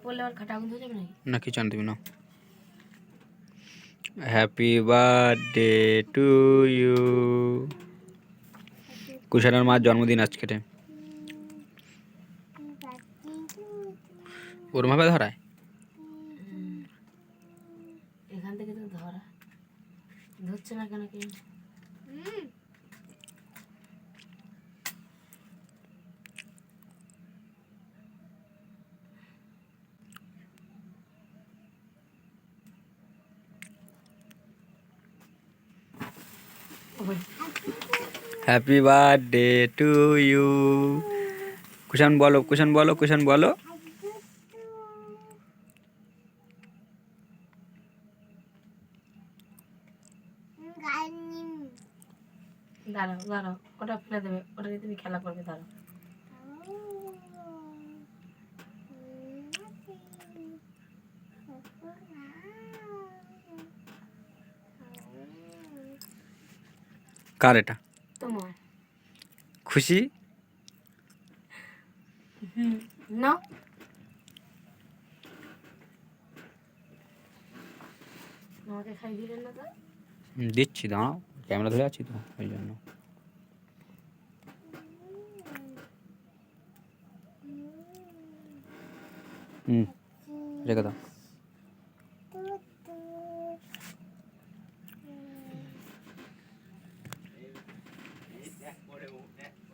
পড়লে আবার খাটা আগুন ধরে যাবে নাকি? না কিছু আনতে দিবি না। হ্যাপি বার্থডে টু ইউ কুশানের মার জন্মদিন আজকেরে ওর মাপে ধরায়? এখান থেকে তো ধরা। ধরছে না কেন কি? Happy birthday to you Kushan বলো কুশান বলো কুশান বলো। দাঁড়াও দাঁড়াও ওটা ফেলে দেবে ওটা দিয়ে তুমি খেলা করবে দাঁড়াও। কার এটা? তোমার। খুশি? হুম আমাকে খাই দিলেন না তো? দিচ্ছি দাঁড়াও ক্যামেরা ধরে আছি তো ওই জন্য। হুম রেখে দাও। これをね。